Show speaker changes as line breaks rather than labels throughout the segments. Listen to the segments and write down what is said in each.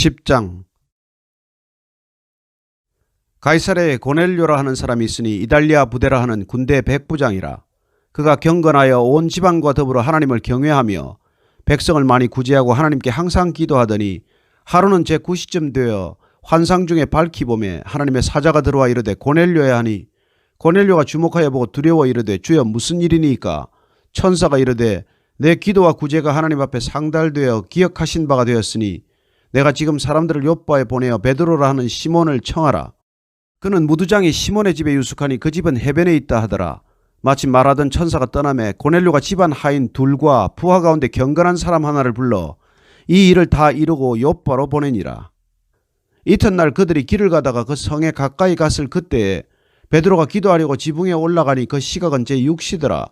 10장. 가이사레에 고넬료라 하는 사람이 있으니 이달리아 부대라 하는 군대 백부장이라. 그가 경건하여 온 지방과 더불어 하나님을 경외하며 백성을 많이 구제하고 하나님께 항상 기도하더니 하루는 제 9시쯤 되어 환상 중에 밝히 보매 하나님의 사자가 들어와 이르되 고넬료야 하니 고넬료가 주목하여 보고 두려워 이르되 주여 무슨 일이니까? 천사가 이르되 내 기도와 구제가 하나님 앞에 상달되어 기억하신 바가 되었으니 내가 지금 사람들을 요바에 보내어 베드로라 하는 시몬을 청하라. 그는 무두장이 시몬의 집에 유숙하니 그 집은 해변에 있다 하더라. 마침 말하던 천사가 떠나매 고넬료가 집안 하인 둘과 부하 가운데 경건한 사람 하나를 불러 이 일을 다 이루고 요바로 보내니라. 이튿날 그들이 길을 가다가 그 성에 가까이 갔을 그때에 베드로가 기도하려고 지붕에 올라가니 그 시각은 제 6시더라.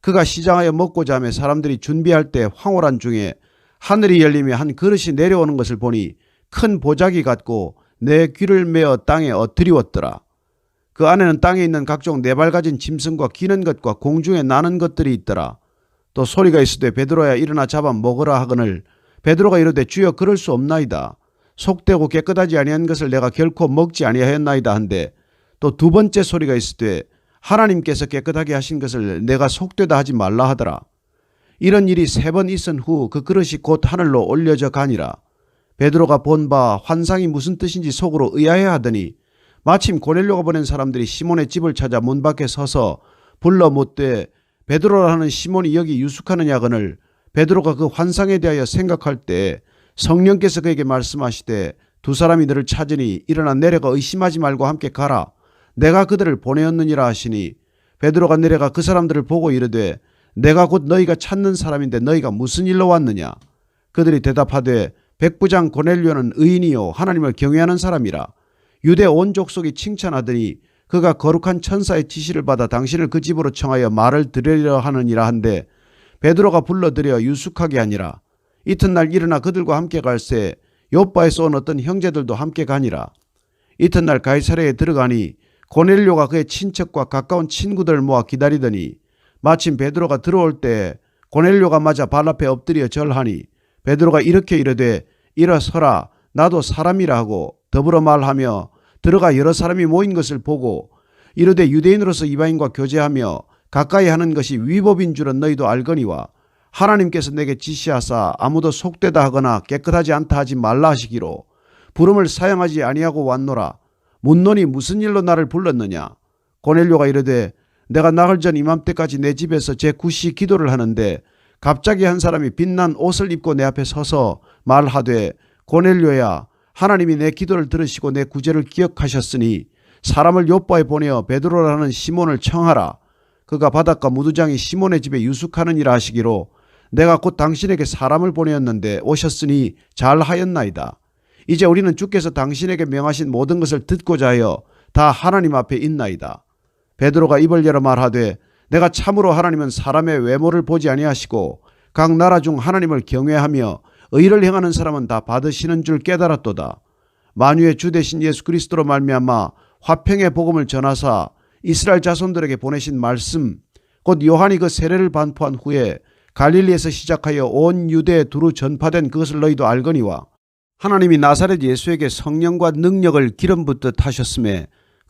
그가 시장하여 먹고자 하며 사람들이 준비할 때 황홀한 중에 하늘이 열리며 한 그릇이 내려오는 것을 보니 큰 보자기 같고 내 귀를 메어 땅에 엎드리웠더라. 그 안에는 땅에 있는 각종 네 발 가진 짐승과 기는 것과 공중에 나는 것들이 있더라. 또 소리가 있으되 베드로야 일어나 잡아 먹으라 하거늘 베드로가 이르되 주여 그럴 수 없나이다. 속되고 깨끗하지 아니한 것을 내가 결코 먹지 아니하였나이다 한데 또 두 번째 소리가 있으되 하나님께서 깨끗하게 하신 것을 내가 속되다 하지 말라 하더라. 이런 일이 세 번 있은 후 그 그릇이 곧 하늘로 올려져 가니라. 베드로가 본 바 환상이 무슨 뜻인지 속으로 의아해 하더니 마침 고넬료가 보낸 사람들이 시몬의 집을 찾아 문 밖에 서서 불러 묻되 베드로라는 시몬이 여기 유숙하느냐거늘 베드로가 그 환상에 대하여 생각할 때 성령께서 그에게 말씀하시되 두 사람이 너를 찾으니 일어나 내려가 의심하지 말고 함께 가라. 내가 그들을 보내었느니라 하시니 베드로가 내려가 그 사람들을 보고 이르되 내가 곧 너희가 찾는 사람인데 너희가 무슨 일로 왔느냐? 그들이 대답하되 백부장 고넬료는 의인이요 하나님을 경외하는 사람이라. 유대 온 족속이 칭찬하더니 그가 거룩한 천사의 지시를 받아 당신을 그 집으로 청하여 말을 들으려 하느니라 한데 베드로가 불러들여 유숙하게 하니라. 이튿날 일어나 그들과 함께 갈새 요바에서 온 어떤 형제들도 함께 가니라. 이튿날 가이사랴에 들어가니 고넬료가 그의 친척과 가까운 친구들 모아 기다리더니 마침 베드로가 들어올 때 고넬료가 맞아 발 앞에 엎드려 절하니 베드로가 이렇게 이르되 일어서라. 나도 사람이라 하고 더불어 말하며 들어가 여러 사람이 모인 것을 보고 이르되 유대인으로서 이방인과 교제하며 가까이 하는 것이 위법인 줄은 너희도 알거니와 하나님께서 내게 지시하사 아무도 속되다 하거나 깨끗하지 않다 하지 말라 하시기로 부름을 사용하지 아니하고 왔노라. 문논이 무슨 일로 나를 불렀느냐? 고넬료가 이르되 내가 나흘 전 이맘때까지 내 집에서 제 구시 기도를 하는데 갑자기 한 사람이 빛난 옷을 입고 내 앞에 서서 말하되 고넬료야 하나님이 내 기도를 들으시고 내 구제를 기억하셨으니 사람을 요바에 보내어 베드로라는 시몬을 청하라. 그가 바닷가 무두장이 시몬의 집에 유숙하느니라 하시기로 내가 곧 당신에게 사람을 보내었는데 오셨으니 잘하였나이다. 이제 우리는 주께서 당신에게 명하신 모든 것을 듣고자 하여 다 하나님 앞에 있나이다 베드로가 입을 열어 말하되 내가 참으로 하나님은 사람의 외모를 보지 아니하시고 각 나라 중 하나님을 경외하며 의를 행하는 사람은 다 받으시는 줄 깨달았도다. 만유의 주 대신 예수 그리스도로 말미암아 화평의 복음을 전하사 이스라엘 자손들에게 보내신 말씀 곧 요한이 그 세례를 반포한 후에 갈릴리에서 시작하여 온 유대에 두루 전파된 그것을 너희도 알거니와 하나님이 나사렛 예수에게 성령과 능력을 기름 붓듯 하셨음에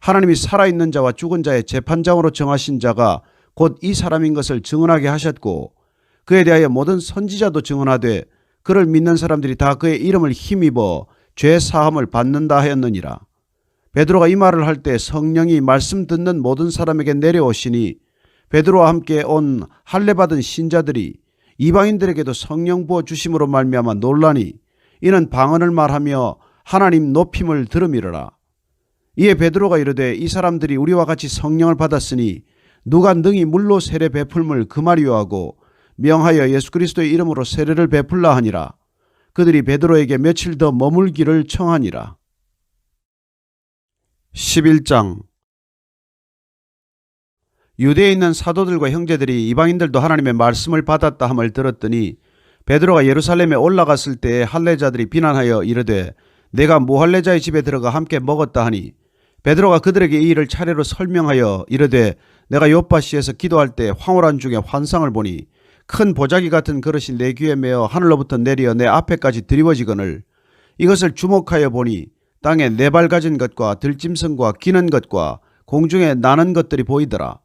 하나님이 살아있는 자와 죽은 자의 재판장으로 정하신 자가 곧 이 사람인 것을 증언하게 하셨고 그에 대하여 모든 선지자도 증언하되 그를 믿는 사람들이 다 그의 이름을 힘입어 죄 사함을 받는다 하였느니라. 베드로가 이 말을 할 때 성령이 말씀 듣는 모든 사람에게 내려오시니 베드로와 함께 온 할례 받은 신자들이 이방인들에게도 성령 부어 주심으로 말미암아 논란이 이는 방언을 말하며 하나님 높임을 들음이러라. 이에 베드로가 이르되 이 사람들이 우리와 같이 성령을 받았으니 누가 능히 물로 세례 베풀물 그 말이요 하고 명하여 예수 그리스도의 이름으로 세례를 베풀라 하니라. 그들이 베드로에게 며칠 더 머물기를 청하니라. 11장 유대에 있는 사도들과 형제들이 이방인들도 하나님의 말씀을 받았다 함을 들었더니 베드로가 예루살렘에 올라갔을 때에 할례자들이 비난하여 이르되 내가 무할례자의 집에 들어가 함께 먹었다 하니 베드로가 그들에게 이 일을 차례로 설명하여 이르되 내가 요파시에서 기도할 때 황홀한 중에 환상을 보니 큰 보자기 같은 그릇이 내 귀에 메어 하늘로부터 내려 내 앞에까지 드리워지거늘 이것을 주목하여 보니 땅에 네 발 가진 것과 들짐승과 기는 것과 공중에 나는 것들이 보이더라.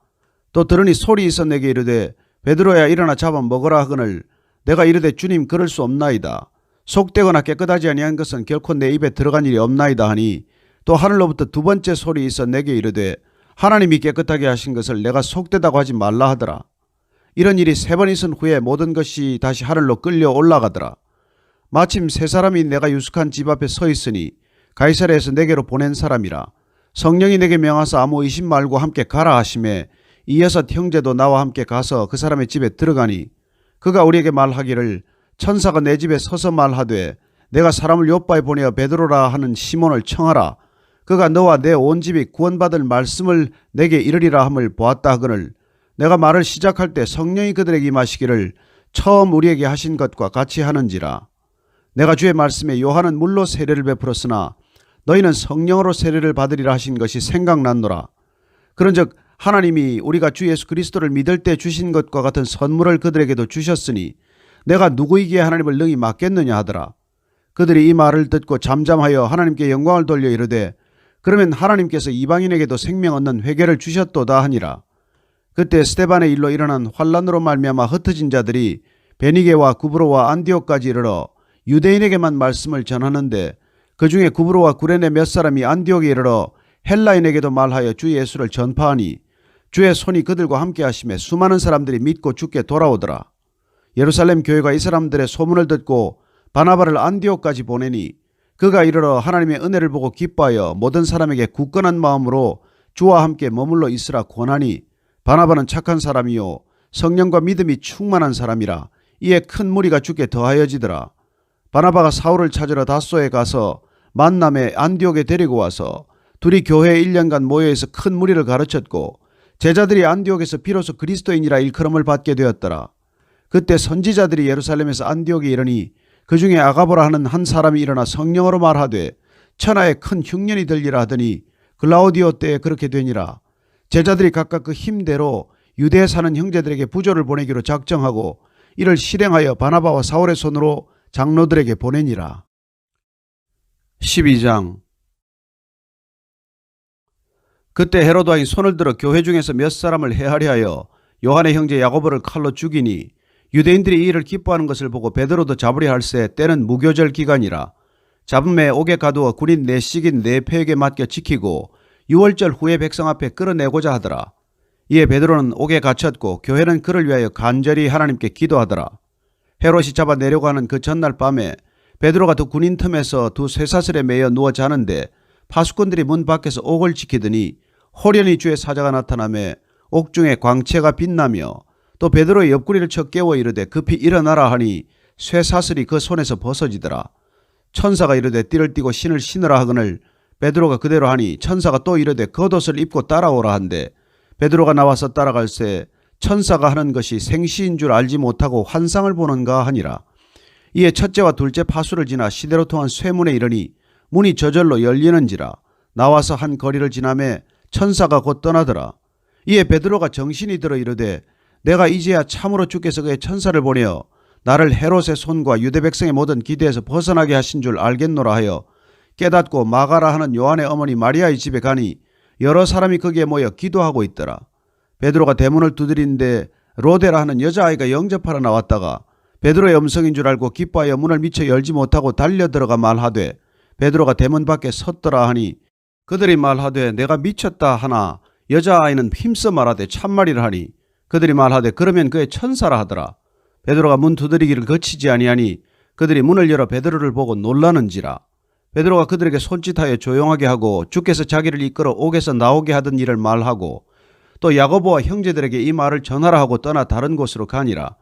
또 들으니 소리 있어 내게 이르되 베드로야 일어나 잡아 먹으라 하거늘 내가 이르되 주님 그럴 수 없나이다. 속되거나 깨끗하지 아니한 것은 결코 내 입에 들어간 일이 없나이다 하니 또 하늘로부터 두 번째 소리 있어 내게 이르되 하나님이 깨끗하게 하신 것을 내가 속되다고 하지 말라 하더라. 이런 일이 세 번 있은 후에 모든 것이 다시 하늘로 끌려 올라가더라. 마침 세 사람이 내가 유숙한 집 앞에 서 있으니 가이사랴에서 내게로 보낸 사람이라. 성령이 내게 명하사 아무 의심 말고 함께 가라 하심에 이여섯 형제도 나와 함께 가서 그 사람의 집에 들어가니 그가 우리에게 말하기를 천사가 내 집에 서서 말하되 내가 사람을 요바에 보내어 베드로라 하는 시몬을 청하라. 그가 너와 내 온 집이 구원받을 말씀을 내게 이르리라 함을 보았다 하거늘 내가 말을 시작할 때 성령이 그들에게 임하시기를 처음 우리에게 하신 것과 같이 하는지라. 내가 주의 말씀에 요한은 물로 세례를 베풀었으나 너희는 성령으로 세례를 받으리라 하신 것이 생각났노라. 그런즉 하나님이 우리가 주 예수 그리스도를 믿을 때 주신 것과 같은 선물을 그들에게도 주셨으니 내가 누구이기에 하나님을 능히 맡겠느냐 하더라. 그들이 이 말을 듣고 잠잠하여 하나님께 영광을 돌려 이르되 그러면 하나님께서 이방인에게도 생명 얻는 회개를 주셨도다 하니라. 그때 스테반의 일로 일어난 환란으로 말미암아 흩어진 자들이 베니게와 구브로와 안디옥까지 이르러 유대인에게만 말씀을 전하는데 그 중에 구브로와 구레네 몇 사람이 안디옥에 이르러 헬라인에게도 말하여 주 예수를 전파하니 주의 손이 그들과 함께 하심에 수많은 사람들이 믿고 죽게 돌아오더라. 예루살렘 교회가 이 사람들의 소문을 듣고 바나바를 안디옥까지 보내니 그가 이르러 하나님의 은혜를 보고 기뻐하여 모든 사람에게 굳건한 마음으로 주와 함께 머물러 있으라 권하니 바나바는 착한 사람이요 성령과 믿음이 충만한 사람이라 이에 큰 무리가 죽게 더하여지더라. 바나바가 사울을 찾으러 다소에 가서 만남에 안디옥에 데리고 와서 둘이 교회에 1년간 모여있어 큰 무리를 가르쳤고 제자들이 안디옥에서 비로소 그리스도인이라 일컬음을 받게 되었더라. 그때 선지자들이 예루살렘에서 안디옥에 이르니 그 중에 아가보라 하는 한 사람이 일어나 성령으로 말하되 천하에 큰 흉년이 들리라 하더니 글라우디오 때에 그렇게 되니라. 제자들이 각각 그 힘대로 유대에 사는 형제들에게 부조를 보내기로 작정하고 이를 실행하여 바나바와 사울의 손으로 장로들에게 보내니라. 12장 그때 헤로드 왕이 손을 들어 교회 중에서 몇 사람을 해하려 하여 요한의 형제 야고보를 칼로 죽이니 유대인들이 이 일을 기뻐하는 것을 보고 베드로도 잡으려 할세 때는 무교절 기간이라 잡음에 옥에 가두어 군인 내 식인 내패에게 맡겨 지키고 6월절 후에 백성 앞에 끌어내고자 하더라. 이에 베드로는 옥에 갇혔고 교회는 그를 위하여 간절히 하나님께 기도하더라. 헤롯이 잡아 내려고 하는 그 전날 밤에 베드로가 두 군인 틈에서 두 쇠사슬에 매여 누워 자는데 파수꾼들이 문 밖에서 옥을 지키더니 호련히 주의 사자가 나타나매 옥중에 광채가 빛나며 또 베드로의 옆구리를 쳐 깨워 이르되 급히 일어나라 하니 쇠사슬이 그 손에서 벗어지더라. 천사가 이르되 띠를 띠고 신을 신으라 하거늘 베드로가 그대로 하니 천사가 또 이르되 겉옷을 입고 따라오라 한데 베드로가 나와서 따라갈새 천사가 하는 것이 생시인 줄 알지 못하고 환상을 보는가 하니라. 이에 첫째와 둘째 파수를 지나 시대로 통한 쇠문에 이르니 문이 저절로 열리는지라 나와서 한 거리를 지나매 천사가 곧 떠나더라. 이에 베드로가 정신이 들어 이르되 내가 이제야 참으로 주께서 그의 천사를 보내어 나를 헤롯의 손과 유대 백성의 모든 기대에서 벗어나게 하신 줄 알겠노라 하여 깨닫고 마가라 하는 요한의 어머니 마리아의 집에 가니 여러 사람이 거기에 모여 기도하고 있더라. 베드로가 대문을 두드리는데 로데라 하는 여자아이가 영접하러 나왔다가 베드로의 음성인 줄 알고 기뻐하여 문을 미쳐 열지 못하고 달려 들어가 말하되 베드로가 대문 밖에 섰더라 하니 그들이 말하되 내가 미쳤다 하나 여자아이는 힘써 말하되 참말이라 하니 그들이 말하되 그러면 그의 천사라 하더라. 베드로가 문 두드리기를 거치지 아니하니 그들이 문을 열어 베드로를 보고 놀라는지라. 베드로가 그들에게 손짓하여 조용하게 하고 주께서 자기를 이끌어 옥에서 나오게 하던 일을 말하고 또 야고보와 형제들에게 이 말을 전하라 하고 떠나 다른 곳으로 가니라.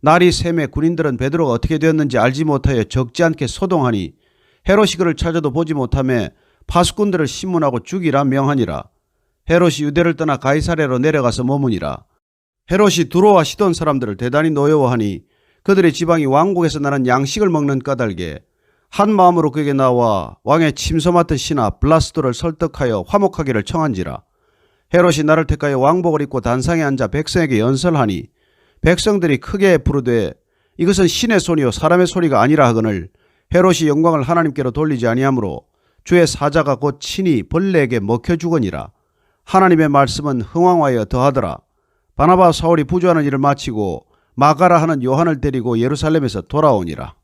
날이 샘에 군인들은 베드로가 어떻게 되었는지 알지 못하여 적지 않게 소동하니 헤롯이 그를 찾아도 보지 못하며 파수꾼들을 신문하고 죽이라 명하니라. 헤롯이 유대를 떠나 가이사레로 내려가서 머무니라. 헤롯이 두로와 시돈 사람들을 대단히 노여워하니 그들의 지방이 왕국에서 나는 양식을 먹는 까닭에 한 마음으로 그에게 나와 왕의 침소 맡은 신하 블라스도를 설득하여 화목하기를 청한지라. 헤롯이 나를 택하여 왕복을 입고 단상에 앉아 백성에게 연설하니 백성들이 크게 부르되 이것은 신의 손이요 사람의 소리가 아니라 하거늘 헤롯이 영광을 하나님께로 돌리지 아니하므로 주의 사자가 곧 친히 벌레에게 먹혀 죽으니라. 하나님의 말씀은 흥왕하여 더하더라. 바나바 사울이 부조하는 일을 마치고 마가라 하는 요한을 데리고 예루살렘에서 돌아오니라.